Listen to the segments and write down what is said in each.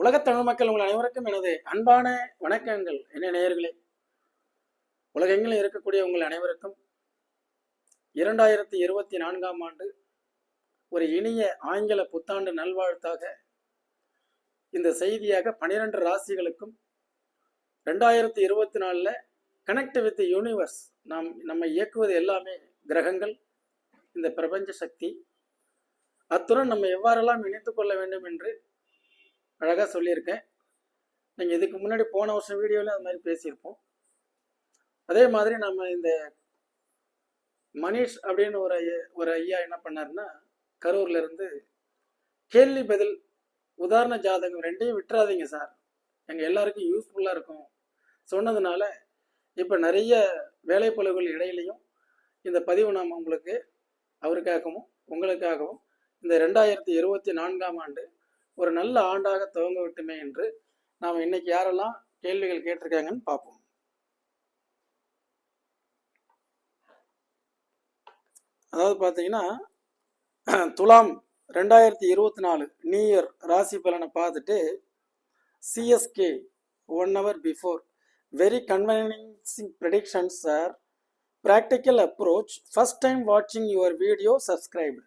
உலகத் தமிழ் மக்கள் உங்கள் அனைவருக்கும் எனது அன்பான வணக்கங்கள். என்ன நேயர்களே? உலகெங்கிலும் இருக்கக்கூடிய உங்கள் அனைவருக்கும் இரண்டாயிரத்தி இருபத்தி நான்காம் ஆண்டு ஒரு இனிய ஆங்கில புத்தாண்டு நல்வாழ்த்தாக இந்த செய்தியாக பனிரெண்டு ராசிகளுக்கும் ரெண்டாயிரத்தி இருபத்தி நாலில் கனெக்ட் வித் யூனிவர்ஸ் நாம் நம்ம இயக்குவது எல்லாமே கிரகங்கள் இந்த பிரபஞ்ச சக்தி. அத்துடன் நம்ம எவ்வாறெல்லாம் இணைத்து கொள்ள வேண்டும் என்று அழகாக சொல்லியிருக்கேன். நீங்கள் இதுக்கு முன்னாடி போன வருஷம் வீடியோவில் அது மாதிரி பேசியிருப்போம். அதே மாதிரி நம்ம இந்த மனிஷ் அப்படின்னு ஒரு ஐயா- ஒரு ஐயா என்ன பண்ணாருன்னா கரூர்ல இருந்து கேள்வி பதில் உதாரண ஜாதகம் ரெண்டையும் விட்டுறாதீங்க சார் எங்கள் எல்லாருக்கும் யூஸ்ஃபுல்லாக இருக்கும். சொன்னதுனால இப்போ நிறைய வேலைப்பழுகள் இடையிலையும் இந்த பதிவு நாம் உங்களுக்கு அவருக்காகவும் உங்களுக்காகவும் இந்த ரெண்டாயிரத்தி இருபத்தி நான்காம் ஆண்டு ஒரு நல்ல ஆண்டாக துவங்க விட்டுமே என்று நாம் இன்னைக்கு யாரெல்லாம் கேள்விகள் கேட்டிருக்காங்கன்னு பார்ப்போம். அதாவது பார்த்தீங்கன்னா துலாம் ரெண்டாயிரத்தி இருபத்தி நாலு நியூ இயர் ராசி பலனை பார்த்துட்டு CSK one hour before very convincing predictions sir practical approach first time வாட்சிங் யுவர் வீடியோ சப்ஸ்கிரைப்டு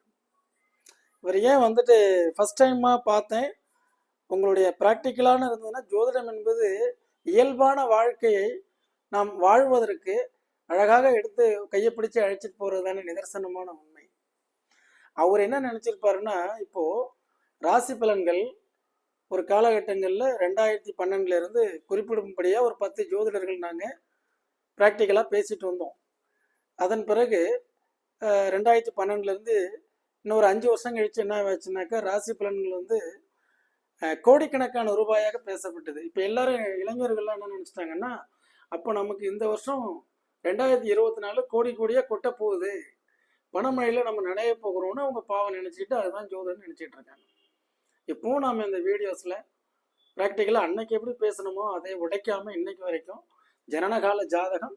இவர் ஏன் வந்துட்டு ஃபஸ்ட் டைமாக பார்த்தேன்? உங்களுடைய ப்ராக்டிக்கலான இருந்ததுன்னா ஜோதிடம் என்பது இயல்பான வாழ்க்கையை நாம் வாழ்வதற்கு அழகாக எடுத்து கையை பிடிச்சி அழைச்சிட்டு போகிறது தானே நிதர்சனமான உண்மை. அவர் என்ன நினச்சிருப்பாருன்னா இப்போது ராசி பலன்கள் ஒரு காலகட்டங்களில் ரெண்டாயிரத்தி பன்னெண்டுலேருந்து குறிப்பிடும்படியாக ஒரு பத்து ஜோதிடர்கள் நாங்கள் ப்ராக்டிக்கலாக பேசிட்டு வந்தோம். அதன் பிறகு ரெண்டாயிரத்தி பன்னெண்டுலேருந்து இன்னொரு அஞ்சு வருஷம் கழிச்சு என்ன ஆச்சுனாக்கா ராசி பலன்கள் வந்து கோடிக்கணக்கான ரூபாயாக பேசப்பட்டது. இப்போ எல்லாரும் இளைஞர்கள்லாம் என்ன நினச்சிட்டாங்கன்னா அப்போ நமக்கு இந்த வருஷம் ரெண்டாயிரத்தி இருபத்தி நாலு கோடி கோடியாக கொட்ட போகுது. பணமழையில் நம்ம நடைய போகிறோம்னு அவங்க பாவம் நினச்சிட்டு அதுதான் ஜோதிடம்னு நினச்சிட்டு இருக்காங்க. இப்போவும் நாம் இந்த வீடியோஸில் ப்ராக்டிக்கலாக அன்னைக்கு எப்படி பேசணுமோ அதை உடைக்காமல் இன்னைக்கு வரைக்கும் ஜனனகால ஜாதகம்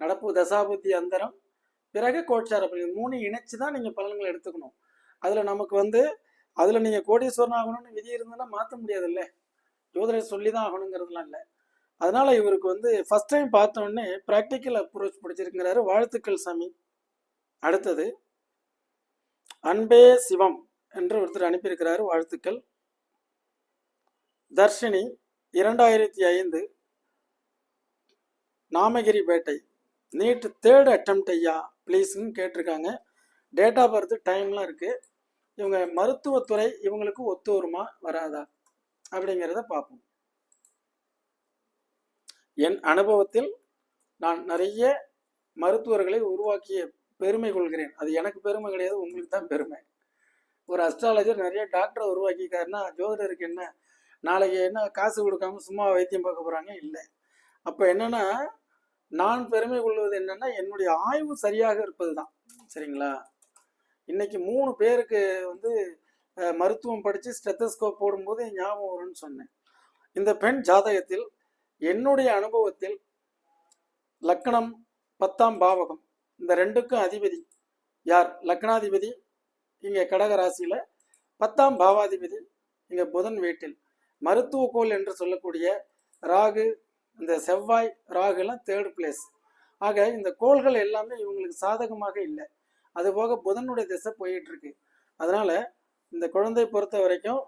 நடப்பு தசாபுத்தி அந்தரம் பிறகு கோட்சார பலன். மூணு இணைச்சு தான் நீங்கள் பலன்களை எடுத்துக்கணும். அதில் நமக்கு வந்து அதில் நீங்கள் கோடீஸ்வரன் ஆகணும்னு விதி இருந்ததுன்னா மாற்ற முடியாது இல்லை ஜோதிடர் சொல்லி தான் ஆகணுங்கிறதுலாம் இல்லை. அதனால இவருக்கு வந்து ஃபர்ஸ்ட் டைம் பார்த்தோன்னே ப்ராக்டிக்கல் அப்ரோச் பிடிச்சிருக்கிறாரு. வாழ்த்துக்கள் சாமி. அடுத்தது அன்பே சிவம் என்று ஒருத்தர் அனுப்பியிருக்கிறாரு. வாழ்த்துக்கள். தர்ஷினி இரண்டாயிரத்தி ஐந்து Namagiripettai NEET third attempt ஐயா. ப்ளீஸ்னு கேட்டிருக்காங்க. டேட் ஆஃப் பர்த் டைம்லாம் இருக்குது இவங்க மருத்துவத்துறை இவங்களுக்கு ஒத்து வருமா வராதா? அப்படிங்கிறத பார்ப்போம். என் அனுபவத்தில் நான் நிறைய மருத்துவர்களை உருவாக்கிய பெருமை கொள்கிறேன். அது எனக்கு பெருமை கிடையாது உங்களுக்கு தான் பெருமை. ஒரு அஸ்ட்ராலஜர் நிறைய டாக்டரை உருவாக்கிக்காருன்னா ஜோதிடருக்கு என்ன? நாளைக்கு என்ன காசு கொடுக்காம சும்மா வைத்தியம் பார்க்க போகிறாங்க இல்லை. அப்போ என்னென்னா நான் பெருமை கொள்வது என்னன்னா என்னுடைய ஆய்வு சரியாக இருப்பது தான் சரிங்களா? இன்னைக்கு மூணு பேருக்கு வந்து மருத்துவம் படித்து ஸ்டெத்தஸ்கோப் போடும்போது ஞாபகம் வரும்னு சொன்னேன். இந்த பெண் ஜாதகத்தில் என்னுடைய அனுபவத்தில் லக்கணம் பத்தாம் பாவகம். இந்த ரெண்டுக்கும் அதிபதி யார்? லக்னாதிபதி இங்கே கடக ராசியில் பத்தாம் பாவாதிபதி இங்கே புதன் வீட்டில். மருத்துவ கோள் என்று சொல்லக்கூடிய ராகு இந்த செவ்வாய் ராகுலாம் தேர்ட் பிளேஸ் ஆக இந்த கோள்கள் எல்லாமே இவங்களுக்கு சாதகமாக இல்லை. அதுபோக புதனுடைய திசை போயிட்டு இருக்கு. அதனால இந்த குழந்தை பொறுத்த வரைக்கும்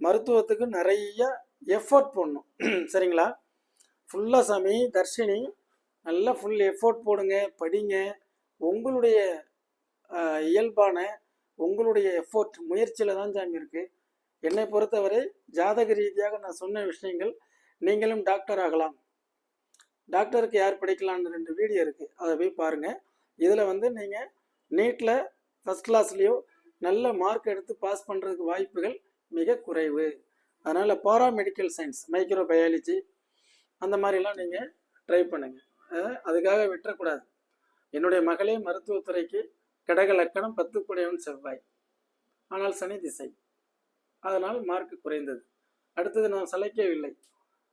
மருத்துவத்துக்கு நிறைய எஃபோர்ட் போடணும். சரிங்களா? ஃபுல்லாக சாமி தர்ஷினி நல்லா ஃபுல் எஃபோர்ட் போடுங்க படிங்க. உங்களுடைய இயல்பான உங்களுடைய எஃபோர்ட் முயற்சியில் தான் சாமி இருக்குது என்னை பொறுத்தவரை ஜாதக ரீதியாக நான் சொன்ன விஷயங்கள் நீங்களும் டாக்டர் ஆகலாம். டாக்டருக்கு யார் படிக்கலாம்னு ரெண்டு வீடியோ இருக்குது அதை போய் பாருங்கள் இதில் வந்து நீங்கள் நீட்டில் ஃபஸ்ட் கிளாஸ்லேயோ நல்ல மார்க் எடுத்து பாஸ் பண்ணுறதுக்கு வாய்ப்புகள் மிக குறைவு. அதனால் பாராமெடிக்கல் சயின்ஸ் மைக்ரோ பயாலஜி அந்த மாதிரிலாம் நீங்கள் ட்ரை பண்ணுங்கள் அதுக்காக விட்டுறக்கூடாது. என்னுடைய மகளே மருத்துவத்துறைக்கு கடக லக்கணம் பத்து குடையவன் செவ்வாய். ஆனால் சனி திசை. அதனால் மார்க் குறைந்தது. அடுத்தது நான் சளைக்கவில்லை.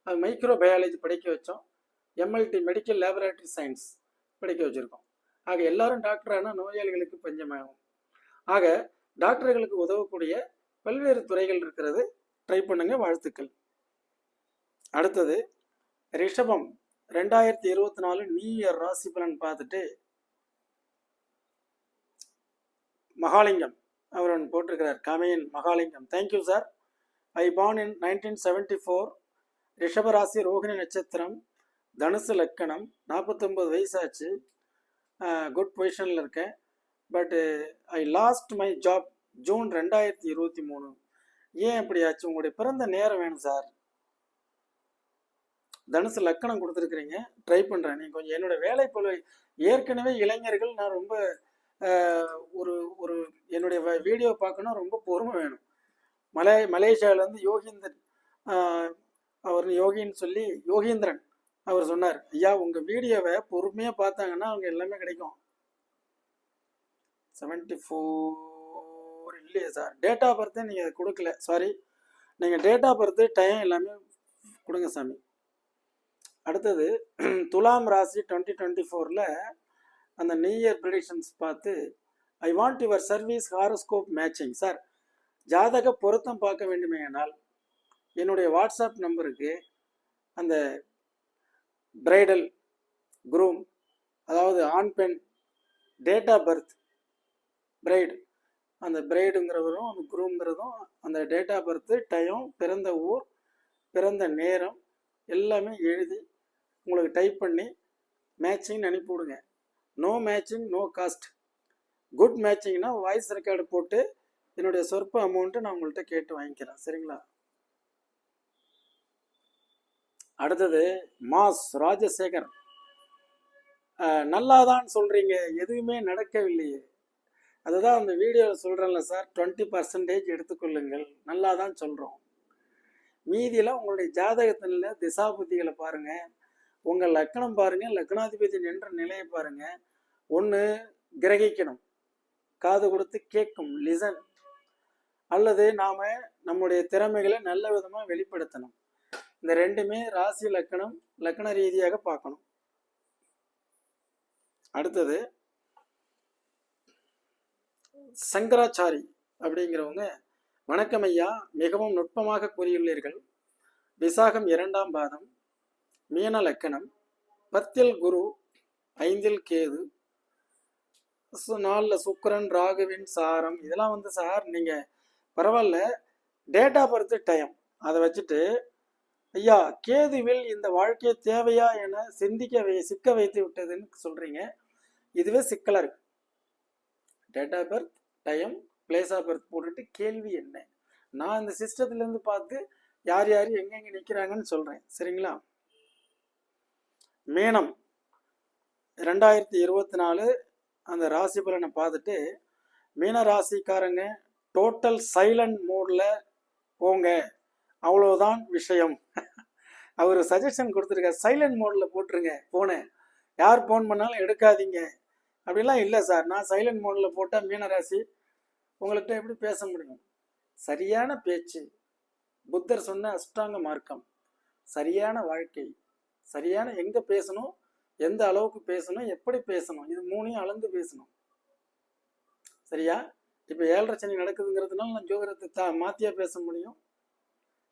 அது மைக்ரோ பயாலஜி படிக்க வச்சோம். எம்எல்டி மெடிக்கல் லேபரேட்டரி சயின்ஸ் படிக்க வச்சுருக்கோம். ஆக எல்லாரும் டாக்டரான நோயாளிகளுக்கு பஞ்சமாகும். ஆக டாக்டர்களுக்கு உதவக்கூடிய பல்வேறு துறைகள் இருக்கிறது. ட்ரை பண்ணுங்க வாழ்த்துக்கள். அடுத்தது ரிஷபம். ரெண்டாயிரத்தி இருபத்தி நாலு நியூ இயர் ராசி பலன் பார்த்துட்டு மகாலிங்கம். அவர் ஒன்று போட்டிருக்கிறார். கமையன் Mahalingam. Thank you sir I born in nineteen seventy four ரிஷபராசி ரோகிணி நட்சத்திரம். தனுசு லக்கணம். நாற்பத்தொம்பது வயசாச்சு. குட் பொசிஷனில் இருக்கேன். But I lost my job June ரெண்டாயிரத்தி இருபத்தி மூணு. ஏன் இப்படி ஆச்சு? உங்களுடைய பிறந்த நேரம் வேணும் சார் தனுசு லக்கணம் கொடுத்துருக்குறீங்க. ட்ரை பண்ணுறேன் நீங்கள் கொஞ்சம் என்னோட வேலை போல ஏற்கனவே இளைஞர்கள் நான் ரொம்ப ஒரு ஒரு என்னுடைய வீடியோ பார்க்கணும். ரொம்ப பொறுமை வேணும். மலை மலேசியாவிலேருந்து யோகீந்தர் அவர் யோகின்னு சொல்லி யோகீந்திரன் அவர் சொன்னார் ஐயா உங்கள் வீடியோவை பொறுமையாக பார்த்தாங்கன்னா அவங்க எல்லாமே கிடைக்கும். செவன்ட்டி ஃபோர் இல்லையே சார் டேட் ஆஃப் பர்த்து நீங்கள் கொடுக்கல. சாரி நீங்கள் டேட் ஆஃப் பர்த்து டைம் எல்லாமே கொடுங்க சாமி. அடுத்தது துலாம் ராசி டுவெண்ட்டி டுவெண்ட்டி ஃபோரில் அந்த நியூ இயர் ப்ரிடிக்ஷன்ஸ் பார்த்து I want your service horoscope matching sir ஜாதக பொருத்தம் பார்க்க வேண்டுமேயானால் என்னுடைய வாட்ஸ்அப் நம்பருக்கு அந்த பிரைடல் குரூம் அதாவது ஆண் பெண் டேட் ஆஃப் பர்த் பிரைடு அந்த பிரைடுங்கிறவரும் அந்த குரூம்ங்கிறதும் அந்த டேட் ஆஃப் பர்த்து டைம் பிறந்த ஊர் பிறந்த நேரம் எல்லாமே எழுதி உங்களுக்கு டைப் பண்ணி மேட்சிங்னு அனுப்பி விடுங்க. No matching no cost good மேட்சிங்னா voice record போட்டு என்னுடைய சொற்ப அமௌண்ட்டு நான் உங்கள்கிட்ட கேட்டு வாங்கிக்கிறேன். சரிங்களா? அடுத்தது மாஸ் ராஜசேகர். நல்லாதான் சொல்கிறீங்க எதுவுமே நடக்கவில்லையே. அதுதான் அந்த வீடியோவில் சொல்கிறேன்ல சார் டுவெண்ட்டி பர்சன்டேஜ் எடுத்துக்கொள்ளுங்கள் நல்லா தான் சொல்கிறோம் மீதியில் உங்களுடைய ஜாதகத்தில் திசாபுத்திகளை பாருங்கள் உங்கள் லக்கணம் பாருங்கள் லக்னாதிபதி நின்ற நிலையை பாருங்கள் ஒன்று கிரகிக்கணும். காது கொடுத்து கேட்கும் லிசன் அல்லது நாம் நம்முடைய திறமைகளை நல்ல விதமாக வெளிப்படுத்தணும். இந்த ரெண்டுமே ராசி லக்கணம் லக்கண ரீதியாக பார்க்கணும். அடுத்தது சங்கராச்சாரி அப்படிங்கிறவங்க வணக்கம் ஐயா மிகவும் நுட்பமாக கூறியுள்ளீர்கள். விசாகம் இரண்டாம் பாதம் மீன லக்கணம் பத்தில் குரு ஐந்தில் கேது சு- நாலில் சுக்கிரன் ராகுவின் சாரம் இதெல்லாம் வந்து சார் நீங்கள் பரவாயில்ல டேட்டா பர்த் டைம் அதை வச்சுட்டு ஐயா கேதுவில் இந்த வாழ்க்கை தேவையா என சிந்திக்க வை சிக்க வைத்து விட்டதுன்னு சொல்கிறீங்க இதுவே சிக்கலாக இருக்கு. Date of birth time place of birth போட்டுட்டு கேள்வி என்ன? நான் இந்த சிஸ்டத்துலேருந்து பார்த்து யார் யார் எங்கெங்கே நிற்கிறாங்கன்னு சொல்கிறேன் சரிங்களா? மேனம் ரெண்டாயிரத்தி இருபத்தி நாலு அந்த ராசி பலனை பார்த்துட்டு மீன ராசிக்காரங்க டோட்டல் சைலண்ட் மோடில் போங்க. அவ்வளோதான் விஷயம். அவர் சஜஷன் கொடுத்துருக்கார். சைலண்ட் மோடில் போட்டுருங்க ஃபோனை யார் ஃபோன் பண்ணாலும் எடுக்காதீங்க. அப்படிலாம் இல்லை சார். நான் சைலண்ட் மோடில் போட்டால் மீனராசி உங்கள்கிட்ட எப்படி பேச முடியும்? சரியான பேச்சு. புத்தர் சொன்ன அஷ்டாங்க மார்க்கம். சரியான வாழ்க்கை. சரியான எங்கே பேசணும்? எந்த அளவுக்கு பேசணும்? எப்படி பேசணும்? இது மூணையும் அளந்து பேசணும். சரியா? இப்போ ஏழரை சனி நடக்குதுங்கிறதுனால நான் ஜோதிடத்தை தா மாற்றியா பேச முடியும்.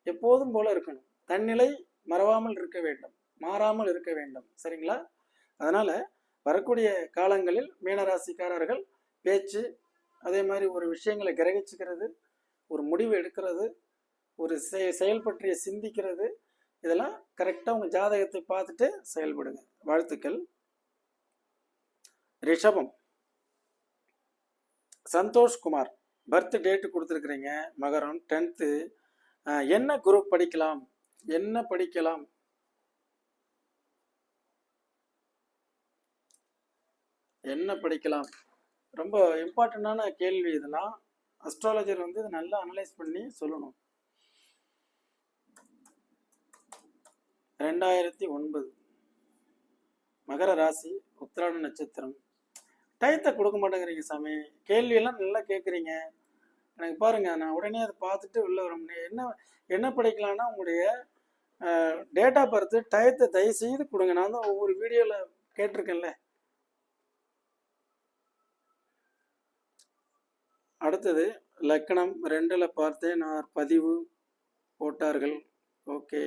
எப்போதும் போல இருக்கணும். தன்னிலை மறவாமல் இருக்க வேண்டும். மாறாமல் இருக்க வேண்டும். சரிங்களா? அதனால் வரக்கூடிய காலங்களில் மீனராசிக்காரர்கள் பேச்சு அதே மாதிரி ஒரு விஷயங்களை கிரகிச்சுக்கிறது ஒரு முடிவு எடுக்கிறது ஒரு செ- செயல் பற்றிய சிந்திக்கிறது இதெல்லாம் கரெக்டாக உங்கள் ஜாதகத்தை பார்த்துட்டு செயல்படுங்க. வாழ்த்துக்கள். ரிஷபம். சந்தோஷ்குமார். பர்த் டேட்டு கொடுத்துருக்குறீங்க. மகரம். டென்த்து என்ன குரூப் படிக்கலாம்? என்ன படிக்கலாம்? என்ன படிக்கலாம்? ரொம்ப இம்பார்ட்டண்ட்டான கேள்வி இதெல்லாம் அஸ்ட்ராலஜர் வந்து இதை நல்லா அனலைஸ் பண்ணி சொல்லணும். ரெண்டாயிரத்தி ஒன்பது. மகர ராசி உத்திராட நட்சத்திரம். டயத்தை கொடுக்க மாட்டேங்கிறீங்க சாமி. கேள்வியெல்லாம் நல்லா கேட்குறீங்க. எனக்கு பாருங்க நான் உடனே அதை பார்த்துட்டு உள்ள வர முடியும் என்ன என்ன படிக்கலாம்னா உங்களுடைய டேட்டா பர்த்து டயத்தை தயவு செய்து கொடுங்க. நான் தான் ஒவ்வொரு வீடியோவில் கேட்டிருக்கேன்ல. அடுத்தது லக்கணம் ரெண்டில் பார்த்தேன். நான் பதிவு போட்டார்கள். ஓகே.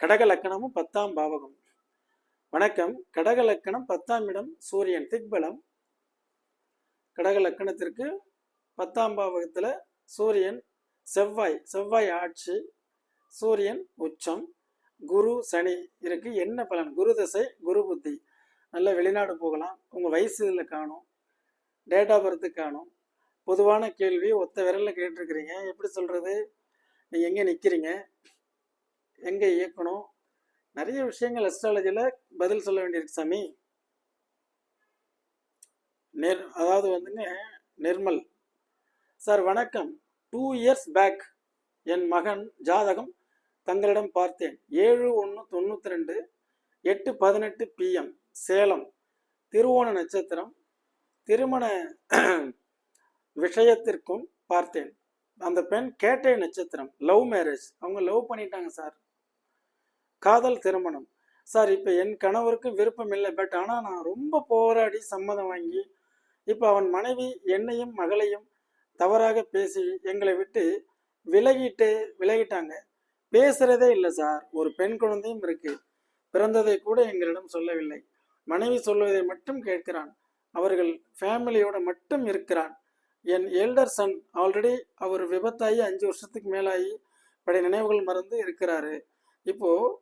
கடக லக்கணமும் பத்தாம் பாவகம். வணக்கம். கடக லக்கணம் பத்தாம் இடம் சூரியன். திக்பலம் கடக லக்கணத்திற்கு பத்தாம் பாவகத்தில் சூரியன் செவ்வாய் செவ்வாய் ஆட்சி சூரியன் உச்சம் குரு சனி இருக்கு. என்ன பலன்? குரு தசை குரு புத்தி. நல்ல வெளிநாடு போகலாம். உங்கள் வயசு இதில் காணும். டேட் ஆஃப் பர்த்து காணும். பொதுவான கேள்வி ஒத்த விரலில் கேட்டிருக்கிறீங்க. எப்படி சொல்கிறது நீங்கள் எங்கே நிற்கிறீங்க எங்கே இயக்கணும்? நிறைய விஷயங்கள் அஸ்ட்ராலஜியில் பதில் சொல்ல வேண்டியிருக்கு சாமி. நெர் அதாவது வந்துங்க நிர்மல். சார் வணக்கம். டூ இயர்ஸ் பேக் என் மகன் ஜாதகம் தங்களிடம் பார்த்தேன். ஏழு ஒன்று தொண்ணூற்றி ரெண்டு எட்டு பதினெட்டு பிஎம் சேலம். திருவோண நட்சத்திரம் திருமண விஷயத்திற்கும் பார்த்தேன். அந்த பெண் கேட்டை நட்சத்திரம் லவ் மேரேஜ் அவங்க லவ் பண்ணிட்டாங்க சார். காதல் திருமணம். சார் இப்போ என் கணவருக்கு விருப்பம் இல்லை பட் ஆனால் நான் ரொம்ப போராடி சம்மதம் வாங்கி இப்போ அவன் மனைவி என்னையும் மகளையும் தவறாக பேசி எங்களை விட்டு விலகிட்டு விலகிட்டாங்க. பேசுறதே இல்லை சார். ஒரு பெண் குழந்தையும் இருக்கு. பிறந்ததை கூட எங்களிடம் சொல்லவில்லை. மனைவி சொல்வதை மட்டும் கேட்கிறான். அவர்கள் ஃபேமிலியோட மட்டும் இருக்கிறான். என் எல்டர் சன் ஆல்ரெடி அவர் விபத்தாகி அஞ்சு வருஷத்துக்கு மேலாகி பழைய நினைவுகள் மறந்து இருக்கிறாரு. இப்போ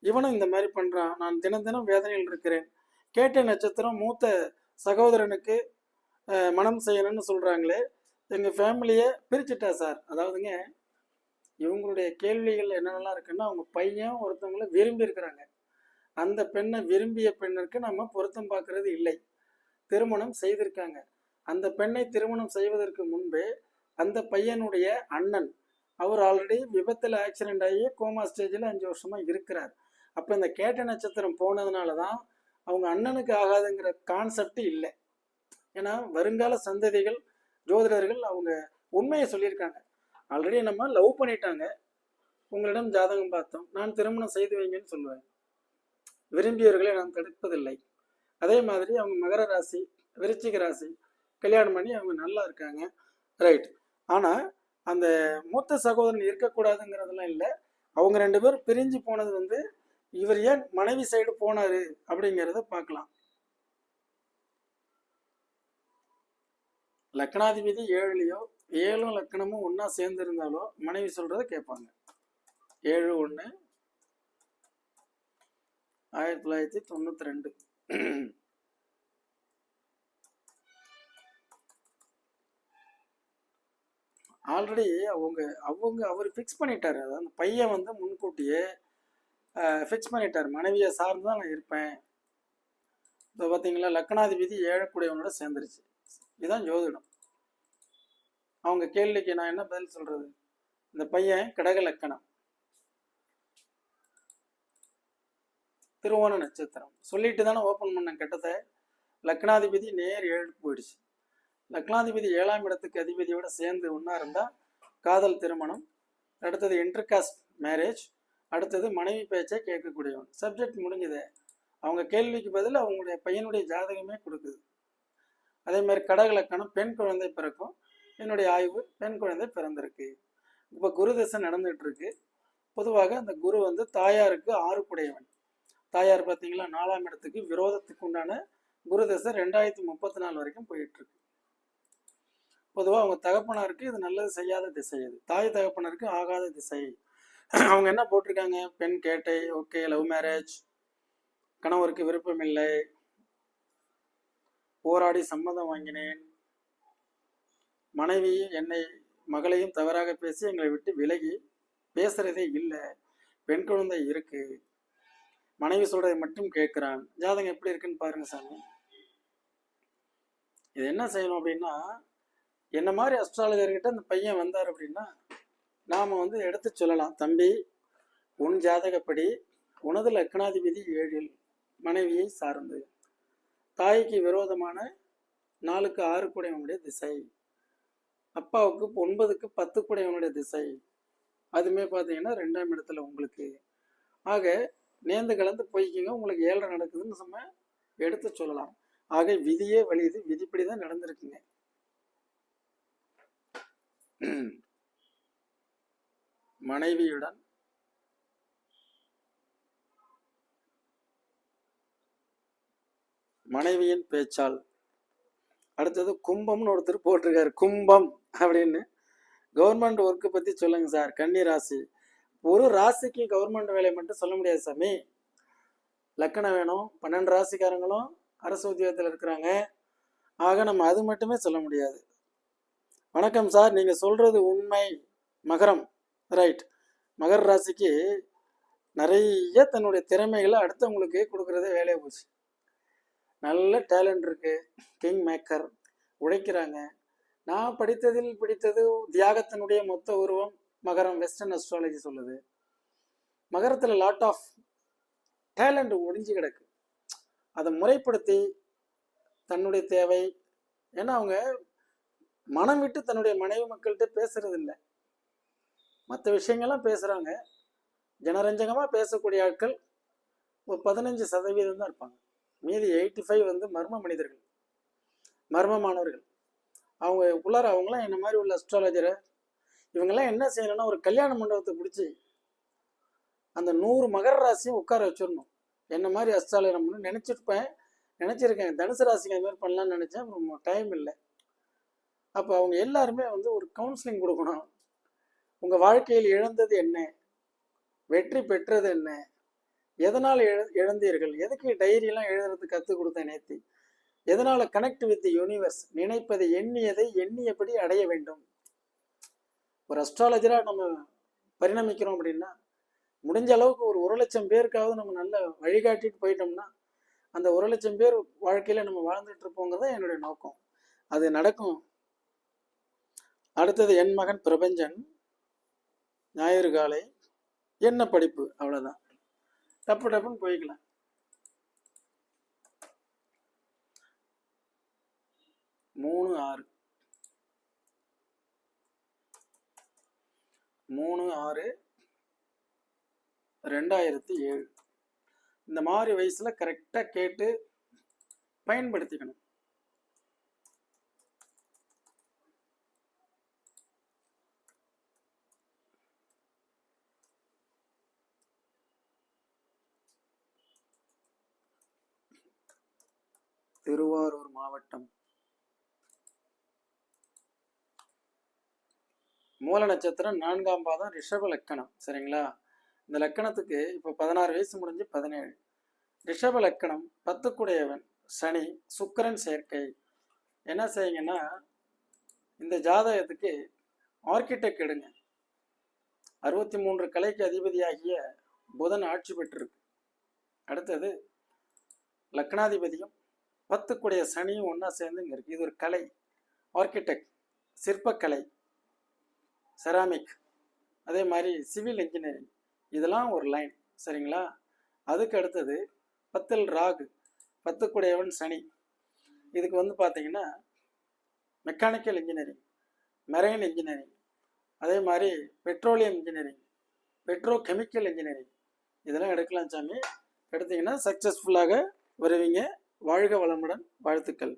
இவனும் இந்த மாதிரி பண்றான். நான் தினம் தினம் வேதனையில் இருக்கிறேன். கேட்ட நட்சத்திரம் மூத்த சகோதரனுக்கு மனம் செய்யணும்னு சொல்கிறாங்களே எங்கள் ஃபேமிலியை பிரிச்சுட்டா சார். அதாவதுங்க இவங்களுடைய கேள்விகள் என்னென்னலாம் இருக்குன்னா அவங்க பையன் ஒருத்தவங்கள விரும்பி இருக்கிறாங்க. அந்த பெண்ணை விரும்பிய பெண்ணிற்கு நம்ம பொருத்தம் பார்க்கறது இல்லை. திருமணம் செய்திருக்காங்க. அந்த பெண்ணை திருமணம் செய்வதற்கு முன்பே அந்த பையனுடைய அண்ணன் அவர் ஆல்ரெடி விபத்தில் ஆக்சிடென்ட் ஆகி கோமா ஸ்டேஜில் அஞ்சு வருஷமாக இருக்கிறார். அப்போ இந்த கேட்ட நட்சத்திரம் போனதுனால தான் அவங்க அண்ணனுக்கு ஆகாதுங்கிற கான்செப்ட் இல்லை. ஏன்னா வருங்கால சந்ததிகள் ஜோதிடர்கள் அவங்க உண்மையை சொல்லியிருக்காங்க. ஆல்ரெடி நம்ம லவ் பண்ணிட்டாங்க. உங்களிடம் ஜாதகம் பார்த்தோம். நான் திருமணம் செய்து வைங்கன்னு சொல்லுவேன் விரும்பியவர்களை நான் தடுப்பதில்லை. அதே மாதிரி அவங்க மகர ராசி விருச்சிக ராசி கல்யாணம் பண்ணி அவங்க நல்லா இருக்காங்க. ரைட் ஆனால் அந்த மூத்த சகோதரன் இருக்கக்கூடாதுங்கிறதெல்லாம் இல்லை. அவங்க ரெண்டு பேரும் பிரிஞ்சு போனது வந்து இவர் ஏன் மனைவி சைடு போனாரு அப்படிங்கிறத பார்க்கலாம். லக்னாதிபதி ஏழுலையோ ஏழும் லக்கணமும் ஒன்றா சேர்ந்திருந்தாலோ மனைவி சொல்றத கேட்பாங்க. ஏழு ஒன்று ஆயிரத்தி தொள்ளாயிரத்தி தொண்ணூற்றி ரெண்டு. ஆல்ரெடி அவங்க அவங்க அவர் ஃபிக்ஸ் பண்ணிட்டாரு. அதாவது அந்த பையன் வந்து முன்கூட்டியே ஃபிக்ஸ் பண்ணிட்டார். மனைவியை சார்ந்து தான் நான் இருப்பேன். இப்போ பார்த்தீங்களா லக்னாதிபதி ஏழக்கூடியவனோட சேர்ந்துருச்சு. இதுதான் ஜோதிடம். அவங்க கேள்விக்கு நான் என்ன பதில் சொல்கிறது இந்த பையன் கடக லக்கணம். திருவோண நட்சத்திரம். சொல்லிட்டு தானே ஓப்பன் பண்ண கட்டத்தை லக்னாதிபதி நேர் ஏழுக்கு போயிடுச்சு. லக்னாதிபதி ஏழாம் இடத்துக்கு அதிபதியோட சேர்ந்து ஒன்றா இருந்தால் காதல் திருமணம். அடுத்தது இன்டர்காஸ்ட் மேரேஜ் அடுத்தது மனைவி பேச்சை கேட்கக்கூடியவன். சப்ஜெக்ட் முடிஞ்சது. அவங்க கேள்விக்கு பதில் அவங்களுடைய பையனுடைய ஜாதகமே கொடுக்குது. அதே மாதிரி கடகலக்கணம் பெண் குழந்தை பிறக்கும். என்னுடைய ஆய்வு பெண் குழந்தை பிறந்திருக்கு. இப்போ குரு தசை நடந்துட்டு இருக்கு பொதுவாக அந்த குரு வந்து தாயாருக்கு ஆறுக்குடையவன். தாயார் பார்த்தீங்களா நாலாம் இடத்துக்கு விரோதத்துக்கு உண்டான குரு தசை ரெண்டாயிரத்தி முப்பத்தி நாலு வரைக்கும் போயிட்டு இருக்கு பொதுவாக அவங்க தகப்பனாருக்கு இது நல்லது செய்யாத திசை இது. தாய் தகப்பனருக்கு ஆகாத திசை. அவங்க என்ன போட்டிருக்காங்க? பெண் கேட்டை ஓகே லவ் மேரேஜ் கணவருக்கு விருப்பம் இல்லை போராடி சம்மதம் வாங்கினேன் மனைவி என்னை மகளையும் தவறாக பேசி எங்களை விட்டு விலகி பேசுறதே இல்லை பெண் குழந்தை இருக்கு மனைவி சொல்றதை மட்டும் கேட்கிறான். ஜாதகம் எப்படி இருக்குன்னு பாருங்க சாமி. இது என்ன செய்யணும் அப்படின்னா என்ன மாதிரி அஸ்ட்ராலஜர்கிட்ட அந்த பையன் வந்தார் அப்படின்னா நாம் வந்து எடுத்து சொல்லலாம். தம்பி உன் ஜாதகப்படி உனது லக்னாதிபதி ஏழில் மனைவியை சார்ந்து. தாய்க்கு விரோதமான நாலுக்கு ஆறு கூடையவனுடைய திசை. அப்பாவுக்கு ஒன்பதுக்கு பத்து கூடையவனுடைய திசை. அதுமே பார்த்தீங்கன்னா ரெண்டாம் இடத்துல உங்களுக்கு. ஆக நேர்ந்து கலந்து போய்க்கிங்க உங்களுக்கு ஏழரை நடக்குதுன்னு நம்ம எடுத்து சொல்லலாம். ஆக விதியே வழியுது விதிப்படி தான் நடந்திருக்குங்க. மனைவியுடன் மனைவியின் பேச்சால். அடுத்தது கும்பம்னு ஒருத்தர் போட்டிருக்காரு. கும்பம் அப்படின்னு. கவர்மெண்ட் ஒர்க்கு பற்றி சொல்லுங்க சார் கன்னி ராசி. ஒரு ராசிக்கு கவர்மெண்ட் வேலை மட்டும் சொல்ல முடியாது சாமி. லக்கணம் வேணும். பன்னெண்டு ராசிக்காரங்களும் அரசு உத்தியோகத்தில் இருக்கிறாங்க. ஆக நம்ம அது மட்டுமே சொல்ல முடியாது. வணக்கம் சார் நீங்கள் சொல்கிறது உண்மை. மகரம். ரைட் மகர ராசிக்கு நிறைய தன்னுடைய திறமைகளை அடுத்தவங்களுக்கு கொடுக்குறதே வேலையை போச்சு. நல்ல டேலண்ட் இருக்கு. கிங் மேக்கர் உழைக்கிறாங்க. நான் படித்ததில் பிடித்தது தியாகத்தினுடைய மொத்த உருவம் மகரம் வெஸ்டர்ன் அஸ்ட்ராலஜி சொல்லுது. மகரத்தில் லாட் ஆஃப் டேலண்ட் ஒடிஞ்சு கிடக்கு. அதை முறைப்படுத்தி தன்னுடைய தேவை. ஏன்னா அவங்க மனம் விட்டு தன்னுடைய மனைவி மக்கள்கிட்ட பேசுறது இல்லை மற்ற விஷயங்கள்லாம் பேசுகிறாங்க ஜனரஞ்சகமாக பேசக்கூடிய ஆட்கள் ஒரு பதினஞ்சு சதவீதம் தான் இருப்பாங்க. மீதி எயிட்டி ஃபைவ் வந்து மர்ம மனிதர்கள் மர்மமானவர்கள். அவங்க உள்ளார அவங்களாம் என்ன மாதிரி உள்ள அஸ்ட்ராலஜரை இவங்கெல்லாம் என்ன செய்யணும்னா ஒரு கல்யாண மண்டபத்தை பிடிச்சி அந்த நூறு மகர ராசியும் உட்கார வச்சிடணும். என்ன மாதிரி அஸ்ட்ராலஜர் நினச்சிருப்பேன். நினச்சிருக்கேன். தனுசு ராசிக்கு அது மாதிரி பண்ணலாம்னு நினச்சேன். டைம் இல்லை. அப்போ அவங்க எல்லாருமே வந்து ஒரு கவுன்சிலிங் கொடுக்கணும். உங்கள் வாழ்க்கையில் இழந்தது என்ன? வெற்றி பெற்றது என்ன? எதனால் இழ இழந்தீர்கள்? எதுக்கு டைரியெல்லாம் எழுதுறதுக்கு கற்றுக் கொடுத்த நேத்தி? எதனால் கனெக்ட் வித் யூனிவர்ஸ் நினைப்பதை எண்ணியதை எண்ணியபடி அடைய வேண்டும். ஒரு அஸ்ட்ராலஜராக நம்ம பரிணமிக்கிறோம் அப்படின்னா முடிஞ்ச அளவுக்கு ஒரு ஒரு லட்சம் பேருக்காவது நம்ம நல்ல வழிகாட்டிட்டு போயிட்டோம்னா அந்த ஒரு லட்சம் பேர் வாழ்க்கையில் நம்ம வாழ்ந்துட்டு இருப்போங்கிறது என்னுடைய நோக்கம். அது நடக்கும். அடுத்தது என் மகன் பிரபஞ்சன். ஞாயிறு காலை என்ன படிப்பு? அவ்வளோதான் டப்பு டப்புன்னு போய்க்கலாம். மூணு ஆறு. மூணு ஆறு. ரெண்டாயிரத்தி ஏழு. இந்த மாதிரி வயசில் கரெக்டாக கேட்டு பயன்படுத்திக்கணும். திருவாரூர் மாவட்டம். மூல நட்சத்திரம் நான்காம் பாதம் ரிஷப லக்கணம் சரிங்களா? இந்த லக்கணத்துக்கு இப்போ பதினாறு வயசு முடிஞ்சு பதினேழு. ரிஷப லக்கணம் பத்துக்குடையவன் சனி சுக்கிரன் சேர்க்கை. என்ன செய்யுங்கன்னா இந்த ஜாதகத்துக்கு ஆர்கிடெக்ட் எடுங்க. அறுபத்தி மூன்று கலைக்கு அதிபதியாகிய புதன் ஆட்சி பெற்றிருக்கு. அடுத்தது லக்னாதிபதியும் பத்துக்குடைய சனியும் ஒன்றா சேர்ந்து இங்கே இருக்குது இது ஒரு கலை. ஆர்கிடெக்ட் சிற்பக்கலை செராமிக் அதே மாதிரி சிவில் இன்ஜினியரிங் இதெல்லாம் ஒரு லைன் சரிங்களா? அதுக்கு அடுத்தது பத்தில் ராகு. பத்துக்குடையவன் சனி. இதுக்கு வந்து பார்த்தீங்கன்னா மெக்கானிக்கல் இன்ஜினியரிங் மெரைன் இன்ஜினியரிங் அதே மாதிரி petroleum engineering Pedro chemical engineering இதெல்லாம் எடுக்கலாம் சாமி. எடுத்தீங்கன்னா சக்ஸஸ்ஃபுல்லாக வருவீங்க. வாழ்க வளமுடன் வாழ்த்துக்கள்.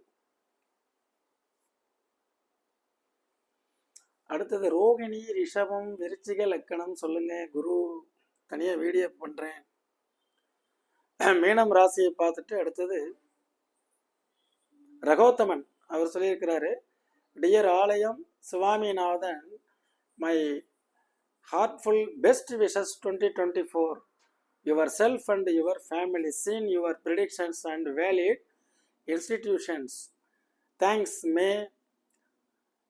அடுத்தது ரோகிணி ரிஷபம் விருச்சிக லக்கணம் சொல்லுங்க. குரு தனியாக வீடியோ பண்ணுறேன் மீனம் ராசியை பார்த்துட்டு அடுத்தது ரகோத்தமன். அவர் சொல்லியிருக்கிறாரு டியர் ஆலயம் Swaminathan my heartful best wishes twenty twenty four your self and your family seen your predictions and valid institutions thanks may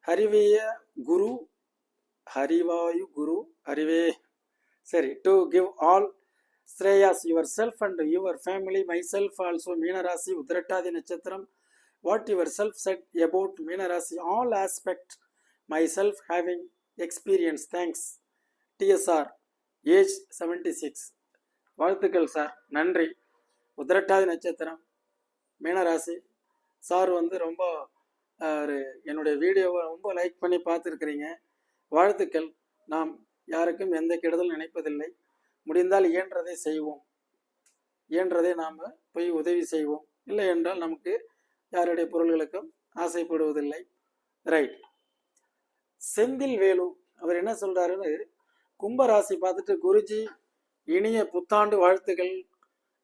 hariveya guru harivayu guru harive sorry to give all shreyas yourself and your family myself also meena rasi uttarattadi nakshatram what yourself said about meena rasi all aspect myself having experience thanks tsr age 76 வாழ்த்துக்கள் sir நன்றி. உத்திரட்டாதி நட்சத்திரம் மீனராசி. Sir வந்து ரொம்ப ஒரு என்னுடைய வீடியோவை ரொம்ப லைக் பண்ணி பார்த்துருக்குறீங்க. வாழ்த்துக்கள். நாம் யாருக்கும் எந்த கெடுதல் நினைப்பதில்லை. முடிந்தால் இயன்றதை செய்வோம். இயன்றதை நாம் போய் உதவி செய்வோம். இல்லை என்றால் நமக்கு யாருடைய பொருள்களுக்கும் ஆசைப்படுவதில்லை. ரைட் செந்தில் வேலு அவர் என்ன சொல்கிறாருன்னு கும்பராசி பார்த்துட்டு குருஜி இனிய புத்தாண்டு வாழ்த்துகள்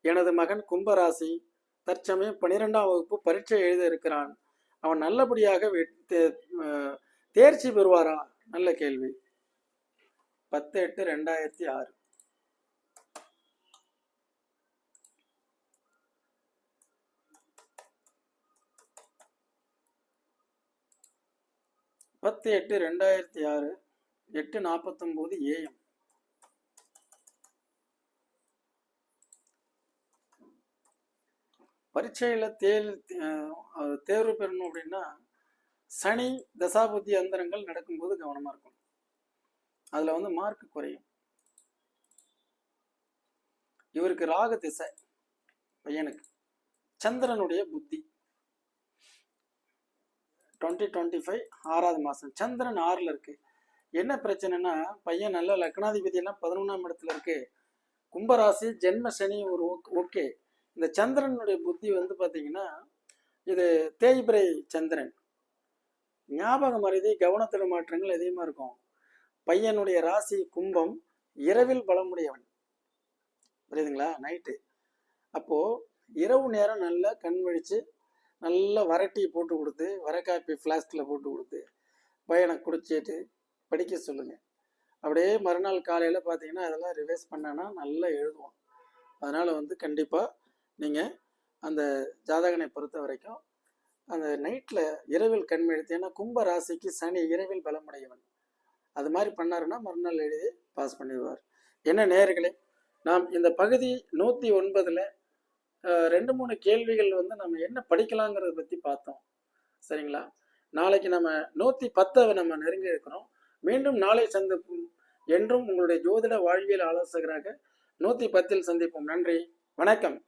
எனது மகன் கும்பராசி தற்சமயம் பன்னிரெண்டாம் வகுப்பு பரீட்சை எழுத இருக்கிறான். அவன் நல்லபடியாக தே- தேர்ச்சி பெறுவாரா? நல்ல கேள்வி. பத்து எட்டு ரெண்டாயிரத்தி ஆறு. பத்து எட்டு ரெண்டாயிரத்தி ஆறு எட்டு நாற்பத்தொம்போது ஏஎம் பரீட்சையில் தேர் தேர்வு பெறணும் அப்படின்னா சனி தசாபுத்தி அந்தரங்கள் நடக்கும்போது கவனமாக இருக்கணும். அதில் வந்து மார்க் குறையும். இவருக்கு ராகு திசை பையனுக்கு. சந்திரனுடைய புத்தி. டுவெண்ட்டி டுவெண்ட்டி ஃபைவ் ஆறாவது மாதம் சந்திரன் ஆறில் இருக்கு. என்ன பிரச்சனைனா பையன் நல்ல லக்னாதிபதி பதினொன்றாம் இடத்துல இருக்கு. கும்பராசி ஜென்ம சனி ஒரு ஓகே. இந்த சந்திரனுடைய புத்தி வந்து பார்த்தீங்கன்னா இது தேய்பிரை சந்திரன். ஞாபக மருதி கவனத்தில் மாற்றங்கள் அதிகமாக இருக்கும். பையனுடைய ராசி கும்பம் இரவில் பலமுடையவன். புரியுதுங்களா? நைட்டு. அப்போது இரவு நேரம் நல்லா கண் வழித்து நல்லா வரட்டி போட்டு கொடுத்து வரக்காப்பி ஃப்ளாஸ்கில் போட்டு கொடுத்து பையனை குடிச்சிட்டு படிக்க சொல்லுங்கள் அப்படியே மறுநாள் காலையில் பார்த்தீங்கன்னா அதெல்லாம் ரிவைஸ் பண்ணனா நல்லா எழுதுவான். அதனால் வந்து கண்டிப்பாக நீங்கள் அந்த ஜாதகனை பொறுத்த வரைக்கும் அந்த நைட்டில் இரவில் கண் ஏன்னா கும்ப ராசிக்கு சனி இரவில் பலமுடையவன். அது மாதிரி பண்ணாருன்னா மறுநாள் எழுதி பாஸ் பண்ணிடுவார். என்ன நேர்களே நாம் இந்த பகுதி நூற்றி ஒன்பதில் ரெண்டு மூணு கேள்விகள் வந்து நம்ம என்ன படிக்கலாங்கிறத பற்றி பார்த்தோம். சரிங்களா? நாளைக்கு நம்ம நூற்றி பத்தை நம்ம நெருங்கி இருக்கிறோம். மீண்டும் நாளை சந்திப்போம் என்றும் உங்களுடைய ஜோதிட வாழ்வியல் ஆலோசகராக நூற்றி பத்தில் சந்திப்போம். நன்றி. வணக்கம்.